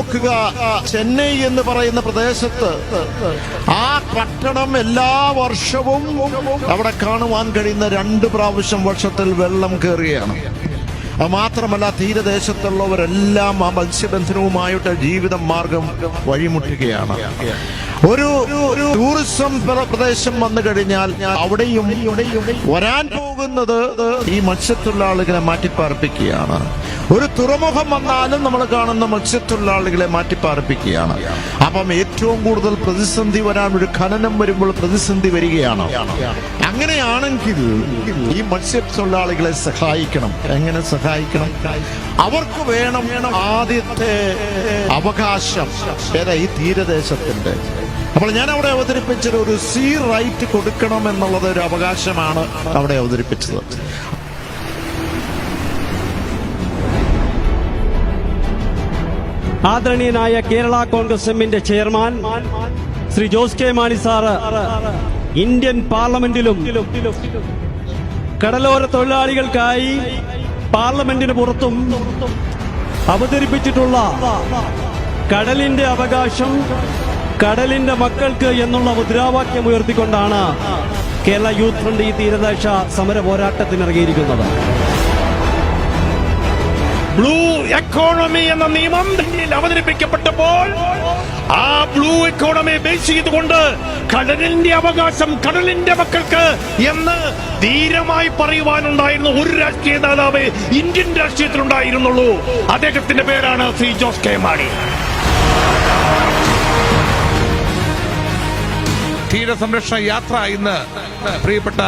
നോക്കുക. ചെന്നൈ എന്ന് പറയുന്ന പ്രദേശത്ത് ആ പട്ടണം എല്ലാ വർഷവും അവിടെ കാണുവാൻ കഴിയുന്ന രണ്ട് പ്രാവശ്യം വർഷത്തിൽ വെള്ളം കയറുകയാണ്. മാത്രമല്ല തീരദേശത്തുള്ളവരെല്ലാം ആ മത്സ്യബന്ധനവുമായിട്ട് ജീവിതം മാർഗം വഴിമുട്ടുകയാണ്. ഒരു ടൂറിസം പ്ര- പ്രദേശം വന്നു കഴിഞ്ഞാൽ അവിടെയും വരാൻ പോകുന്നത് ഈ മത്സ്യത്തൊഴിലാളികളെ മാറ്റിപ്പാർപ്പിക്കുകയാണ്. ഒരു തുറമുഖം വന്നാലും നമ്മൾ കാണുന്ന മത്സ്യത്തൊഴിലാളികളെ മാറ്റിപ്പാർപ്പിക്കുകയാണ്. അപ്പം ഏറ്റവും കൂടുതൽ പ്രതിസന്ധി വരാൻ ഒരു ഖനനം വരുമ്പോൾ പ്രതിസന്ധി വരികയാണ്. അങ്ങനെയാണെങ്കിൽ ഈ മത്സ്യത്തൊഴിലാളികളെ സഹായിക്കണം. എങ്ങനെ സഹായിക്കണം? അവർക്ക് വേണം ആദ്യത്തെ അവകാശം. ഈ തീരദേശത്തിന്റെ അപ്പോൾ ഞാൻ അവിടെ അവതരിപ്പിച്ചത് ഒരു സി റൈറ്റ് കൊടുക്കണം എന്നുള്ളത് ഒരു അവകാശമാണ് അവിടെ അവതരിപ്പിച്ചത്. ആദരണീയനായ കേരള കോൺഗ്രസ് എമ്മിന്റെ chairman Shri Jose K Mani sir Indian പാർലമെന്റിലും കടലോര തൊഴിലാളികൾക്കായി പാർലമെന്റിന് പുറത്തും അവതരിപ്പിച്ചിട്ടുള്ള കടലിന്റെ അവകാശം കടലിന്റെ മക്കൾക്ക് എന്നുള്ള മുദ്രാവാക്യം ഉയർത്തിക്കൊണ്ടാണ് കേരള യൂത്ത് ഫ്രണ്ട് ഈ തീരദേശ സമര പോരാട്ടത്തിനിറങ്ങിയിരിക്കുന്നത്. ബ്ലൂ എക്കോണമി എന്ന നിയമം ഡൽഹിയിൽ അവതരിപ്പിക്കപ്പെട്ടപ്പോൾ ആ ബ്ലൂ എക്കോണമി ബേസ് ചെയ്തുകൊണ്ട് കടലിന്റെ അവകാശം കടലിന്റെ മക്കൾക്ക് എന്ന് ധീരമായി പറയുവാനുണ്ടായിരുന്ന ഒരു രാഷ്ട്രീയ നേതാവ് ഇന്ത്യൻ രാഷ്ട്രീയത്തിലുണ്ടായിരുന്നുള്ളൂ. അദ്ദേഹത്തിന്റെ പേരാണ് ശ്രീ ജോസ് കെ മാണി. തീരസംരക്ഷണ യാത്ര ഇന്ന് പ്രിയപ്പെട്ട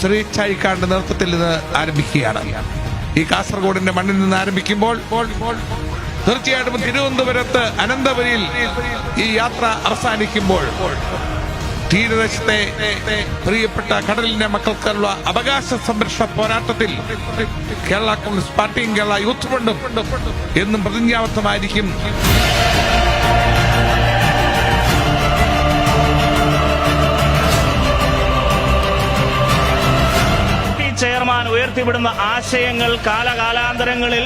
ശ്രീ ചാഴിക്കാടിന്റെ നേതൃത്വത്തിൽ ഇന്ന് ആരംഭിക്കുകയാണ്. ഈ കാസർഗോഡിന്റെ മണ്ണിൽ നിന്ന് ആരംഭിക്കുമ്പോൾ തീർച്ചയായിട്ടും തിരുവനന്തപുരത്ത് അനന്തപുരിയിൽ ഈ യാത്ര അവസാനിക്കുമ്പോൾ തീരദേശത്തെ പ്രിയപ്പെട്ട കടലിന്റെ മക്കൾക്കുള്ള അവകാശ സംരക്ഷണ പോരാട്ടത്തിൽ കേരള കോൺഗ്രസ് പാർട്ടിയും കേരള യൂത്ത് ഫണ്ടും എന്നും പ്രതിജ്ഞാബദ്ധമായിരിക്കും. ചെയർമാൻ ഉയർത്തിവിടുന്ന ആശയങ്ങൾ കാലകാലാന്തരങ്ങളിൽ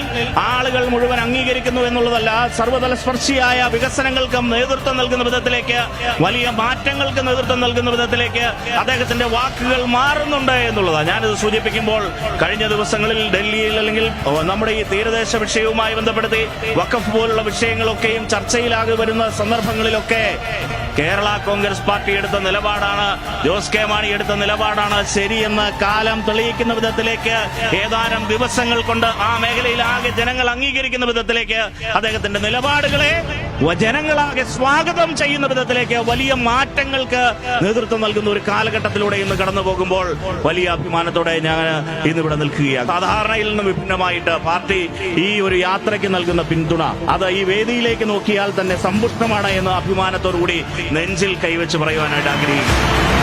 ആളുകൾ മുഴുവൻ അംഗീകരിക്കുന്നു എന്നുള്ളതല്ല. സർവതല സ്പർശിയായ വികസനങ്ങൾക്കും നേതൃത്വം നൽകുന്ന വിധത്തിലേക്ക് വലിയ മാറ്റങ്ങൾക്ക് നേതൃത്വം നൽകുന്ന വിധത്തിലേക്ക് അദ്ദേഹത്തിന്റെ വാക്കുകൾ മാറുന്നുണ്ട് എന്നുള്ളതാണ്. ഞാനിത് സൂചിപ്പിക്കുമ്പോൾ കഴിഞ്ഞ ദിവസങ്ങളിൽ ഡൽഹിയിൽ അല്ലെങ്കിൽ നമ്മുടെ ഈ തീരദേശ വിഷയവുമായി ബന്ധപ്പെടുത്തി വഖഫ് പോലുള്ള വിഷയങ്ങളൊക്കെയും ചർച്ചയിലാകെ വരുന്ന സന്ദർഭങ്ങളിലൊക്കെ കേരള കോൺഗ്രസ് പാർട്ടി എടുത്ത നിലപാടാണ്. ജോസ് കെ മാണി എടുത്ത നിലപാടാണ്. ശരിയെന്ന് കാലം തെളിയിക്കുന്ന വിധത്തിലേക്ക് ഏതാനും ദിവസങ്ങൾ കൊണ്ട് ആ മേഖലയിൽ ആകെ ജനങ്ങൾ അംഗീകരിക്കുന്ന വിധത്തിലേക്ക് അദ്ദേഹത്തിന്റെ നിലപാടുകളെ ജനങ്ങളാകെ സ്വാഗതം ചെയ്യുന്ന വിധത്തിലേക്ക് വലിയ മാറ്റങ്ങൾക്ക് നേതൃത്വം നൽകുന്ന ഒരു കാലഘട്ടത്തിലൂടെ ഇന്ന് കടന്നു പോകുമ്പോൾ വലിയ അഭിമാനത്തോടെ ഞാൻ ഇന്നിവിടെ നിൽക്കുകയാണ്. സാധാരണയിൽ നിന്ന് വിഭിന്നമായിട്ട് പാർട്ടി ഈ ഒരു യാത്രയ്ക്ക് നൽകുന്ന പിന്തുണ അത് ഈ വേദിയിലേക്ക് നോക്കിയാൽ തന്നെ സമ്പുഷ്ടമാണ് എന്ന് അഭിമാനത്തോടുകൂടി നെഞ്ചിൽ കൈവച്ച് പറയുവാനായിട്ട് ആഗ്രഹിക്കുന്നു.